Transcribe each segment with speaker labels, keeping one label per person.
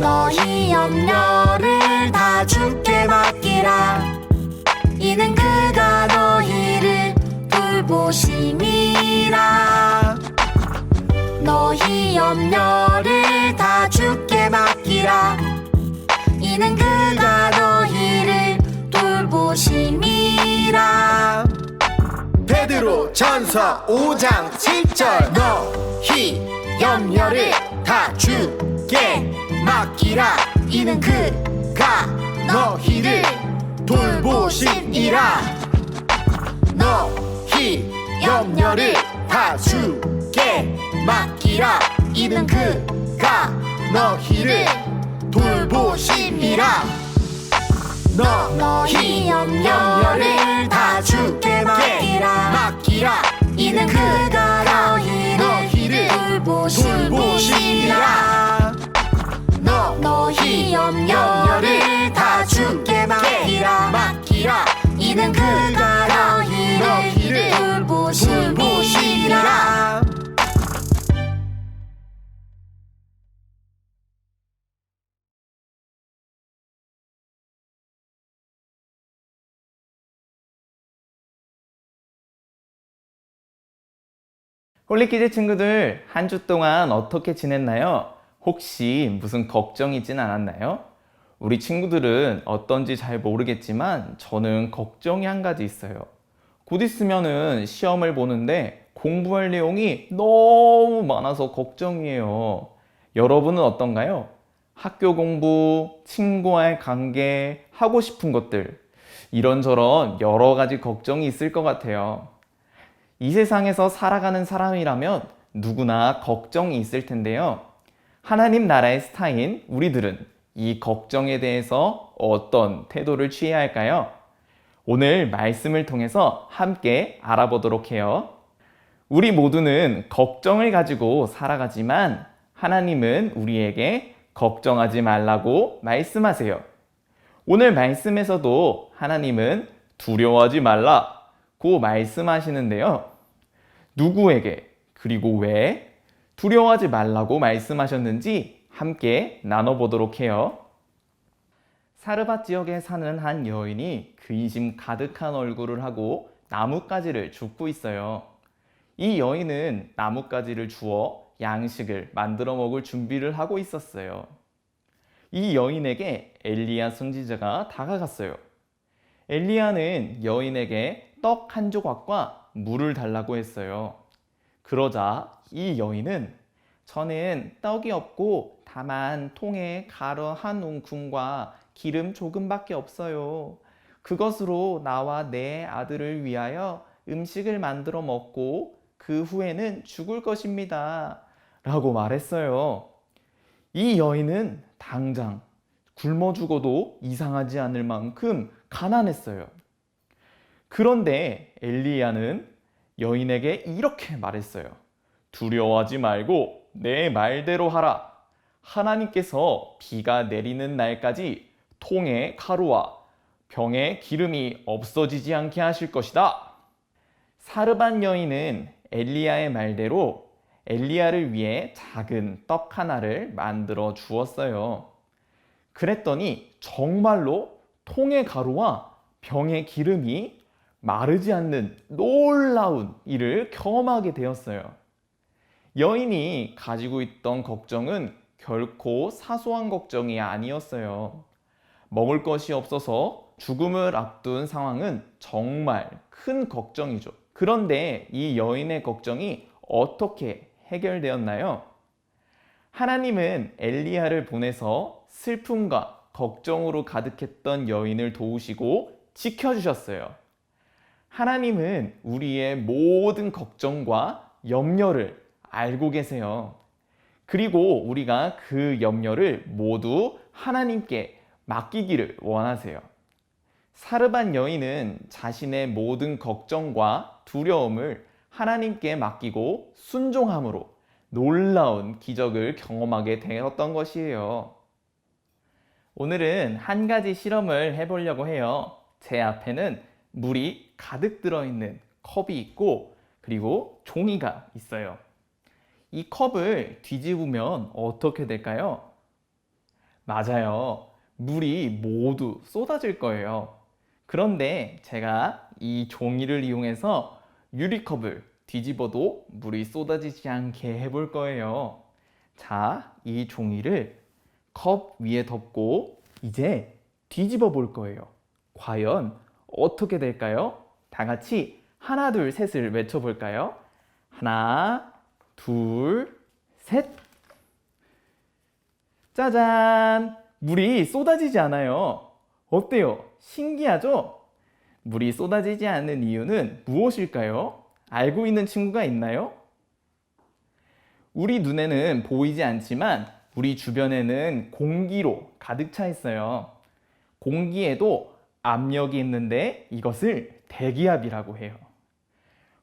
Speaker 1: 너희 염려를 다 주께 맡기라. 이는 그가 너희를 돌보심이라. 너희 염려를 다 주께 맡기라. 이는 그가 너희를 돌보심이라.
Speaker 2: 베드로 전서 5장 7절. 너희 염려를 다 주께 맡기라. 이는 그가 너희를 돌보심이라. 너희 염려를 다 주께 맡기라. 이는 그가 너희를 돌보심이라. 너희
Speaker 1: 이는 그가 너희를 돌보심이라
Speaker 3: 홀리키즈 친구들 한 주 동안 어떻게 지냈나요? 혹시 무슨 걱정 있진 않았나요? 우리 친구들은 어떤지 잘 모르겠지만 저는 걱정이 한 가지 있어요. 곧 있으면은 시험을 보는데 공부할 내용이 너무 많아서 걱정이에요. 여러분은 어떤가요? 학교 공부, 친구와의 관계, 하고 싶은 것들, 이런저런 여러 가지 걱정이 있을 것 같아요. 이 세상에서 살아가는 사람이라면 누구나 걱정이 있을 텐데요. 하나님 나라의 스타인 우리들은 이 걱정에 대해서 어떤 태도를 취해야 할까요? 오늘 말씀을 통해서 함께 알아보도록 해요. 우리 모두는 걱정을 가지고 살아가지만 하나님은 우리에게 걱정하지 말라고 말씀하세요. 오늘 말씀에서도 하나님은 두려워하지 말라고 말씀하시는데요. 누구에게 그리고 왜 두려워하지 말라고 말씀하셨는지 함께 나눠보도록 해요. 사르밧 지역에 사는 한 여인이 근심 가득한 얼굴을 하고 나뭇가지를 줍고 있어요. 이 여인은 나뭇가지를 주워 양식을 만들어 먹을 준비를 하고 있었어요. 이 여인에게 엘리야 선지자가 다가갔어요. 엘리야는 여인에게 떡 한 조각과 물을 달라고 했어요. 그러자 이 여인은 저는 떡이 없고 다만 통에 가루 한 웅큼과 기름 조금밖에 없어요. 그것으로 나와 내 아들을 위하여 음식을 만들어 먹고 그 후에는 죽을 것입니다. 라고 말했어요. 이 여인은 당장 굶어 죽어도 이상하지 않을 만큼 가난했어요. 그런데 엘리야는 여인에게 이렇게 말했어요. 두려워하지 말고 내 말대로 하라. 하나님께서 비가 내리는 날까지 통에 가루와 병에 기름이 없어지지 않게 하실 것이다. 사르반 여인은 엘리야의 말대로 엘리야를 위해 작은 떡 하나를 만들어 주었어요. 그랬더니 정말로 통의 가루와 병의 기름이 마르지 않는 놀라운 일을 경험하게 되었어요. 여인이 가지고 있던 걱정은 결코 사소한 걱정이 아니었어요. 먹을 것이 없어서 죽음을 앞둔 상황은 정말 큰 걱정이죠. 그런데 이 여인의 걱정이 어떻게 해결되었나요? 하나님은 엘리야를 보내서 슬픔과 걱정으로 가득했던 여인을 도우시고 지켜주셨어요. 하나님은 우리의 모든 걱정과 염려를 알고 계세요. 그리고 우리가 그 염려를 모두 하나님께 맡기기를 원하세요. 사르반 여인은 자신의 모든 걱정과 두려움을 하나님께 맡기고 순종함으로 놀라운 기적을 경험하게 되었던 것이에요. 오늘은 한 가지 실험을 해보려고 해요. 제 앞에는 물이 가득 들어있는 컵이 있고 그리고 종이가 있어요. 이 컵을 뒤집으면 어떻게 될까요? 맞아요. 물이 모두 쏟아질 거예요. 그런데 제가 이 종이를 이용해서 유리컵을 뒤집어도 물이 쏟아지지 않게 해볼 거예요. 자, 이 종이를 컵 위에 덮고 이제 뒤집어 볼 거예요. 과연 어떻게 될까요? 다 같이 하나, 둘, 셋을 외쳐볼까요? 하나, 둘, 셋. 짜잔! 물이 쏟아지지 않아요. 어때요? 신기하죠? 물이 쏟아지지 않는 이유는 무엇일까요? 알고 있는 친구가 있나요? 우리 눈에는 보이지 않지만 우리 주변에는 공기로 가득 차 있어요. 공기에도 압력이 있는데 이것을 대기압이라고 해요.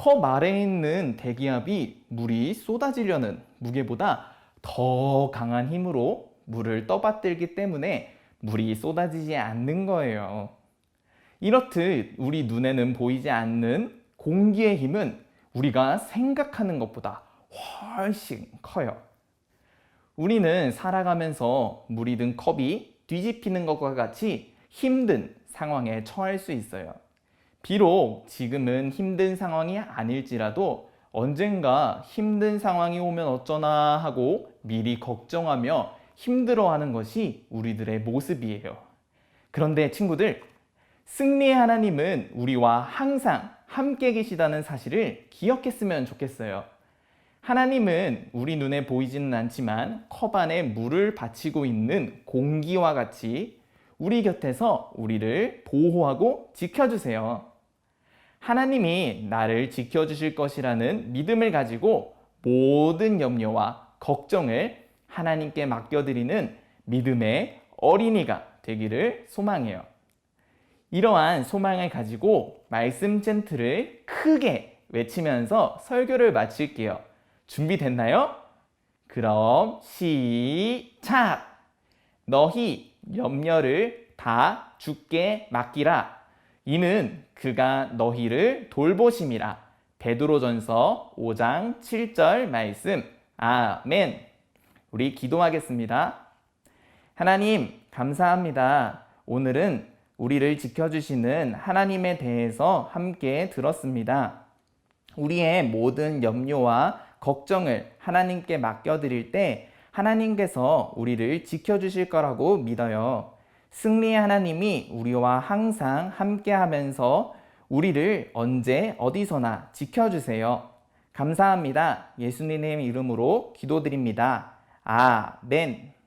Speaker 3: 컵 아래에 있는 대기압이 물이 쏟아지려는 무게보다 더 강한 힘으로 물을 떠받들기 때문에 물이 쏟아지지 않는 거예요. 이렇듯 우리 눈에는 보이지 않는 공기의 힘은 우리가 생각하는 것보다 훨씬 커요. 우리는 살아가면서 물이 든 컵이 뒤집히는 것과 같이 힘든 상황에 처할 수 있어요. 비록 지금은 힘든 상황이 아닐지라도 언젠가 힘든 상황이 오면 어쩌나 하고 미리 걱정하며 힘들어하는 것이 우리들의 모습이에요. 그런데 친구들, 승리의 하나님은 우리와 항상 함께 계시다는 사실을 기억했으면 좋겠어요. 하나님은 우리 눈에 보이지는 않지만 컵 안에 물을 받치고 있는 공기와 같이 우리 곁에서 우리를 보호하고 지켜주세요. 하나님이 나를 지켜주실 것이라는 믿음을 가지고 모든 염려와 걱정을 하나님께 맡겨드리는 믿음의 어린이가 되기를 소망해요. 이러한 소망을 가지고 말씀 젠트를 크게 외치면서 설교를 마칠게요. 준비됐나요? 그럼 시작! 너희 염려를 다 주께 맡기라. 이는 그가 너희를 돌보심이라. 베드로전서 5장 7절 말씀. 아멘. 우리 기도하겠습니다. 하나님, 감사합니다. 오늘은 우리를 지켜주시는 하나님에 대해서 함께 들었습니다. 우리의 모든 염려와 걱정을 하나님께 맡겨드릴 때 하나님께서 우리를 지켜주실 거라고 믿어요. 승리의 하나님이 우리와 항상 함께 하면서 우리를 언제 어디서나 지켜주세요. 감사합니다. 예수님의 이름으로 기도드립니다. 아멘.